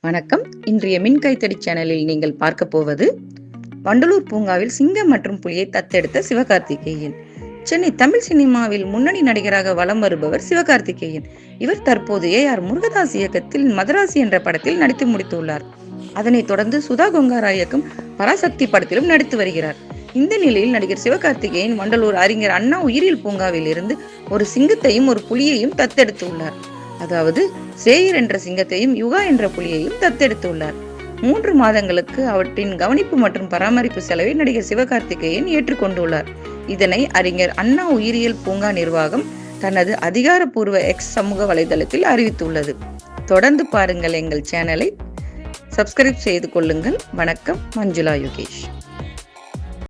வணக்கம். இன்றைய மின் கைத்தடி சேனலில் நீங்கள் பார்க்க போவது வண்டலூர் பூங்காவில் சிங்கம் மற்றும் புலியை தத்தெடுத்த சிவகார்த்திகேயன். சென்னை தமிழ் சினிமாவில் முன்னணி நடிகராக வலம் வருபவர் சிவகார்த்திகேயன். இவர் தற்போது ஏ ஆர் முருகதாஸ் இயக்கத்தில் மதராசி என்ற படத்தில் நடித்து முடித்துள்ளார். அதனைத் தொடர்ந்து சுதா கொங்காரா இயக்கம் பராசக்தி படத்திலும் நடித்து வருகிறார். இந்த நிலையில் நடிகர் சிவகார்த்திகேயன் வண்டலூர் அறிஞர் அண்ணா உயிரியல் பூங்காவில் இருந்து ஒரு சிங்கத்தையும் ஒரு புலியையும் தத்தெடுத்துள்ளார். அதாவது சேயர் என்ற சிங்கத்தையும் யுகா என்ற புலியையும் தத்தெடுத்துள்ளார். மூன்று மாதங்களுக்கு அவற்றின் கவனிப்பு மற்றும் பராமரிப்பு செலவை நடிகர் சிவகார்த்திகேயன் ஏற்றுக்கொண்டுள்ளார். இதனை அறிஞர் அண்ணா உயிரியல் பூங்கா நிர்வாகம் தனது அதிகாரப்பூர்வ எக்ஸ் சமூக வலைதளத்தில் அறிவித்துள்ளது. தொடர்ந்து பாருங்கள் எங்கள் சேனலை. சப்ஸ்கிரைப் செய்து கொள்ளுங்கள். வணக்கம். மஞ்சுளா யோகேஷ்.